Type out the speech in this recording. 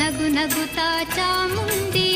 నగు నగుతా Chamundi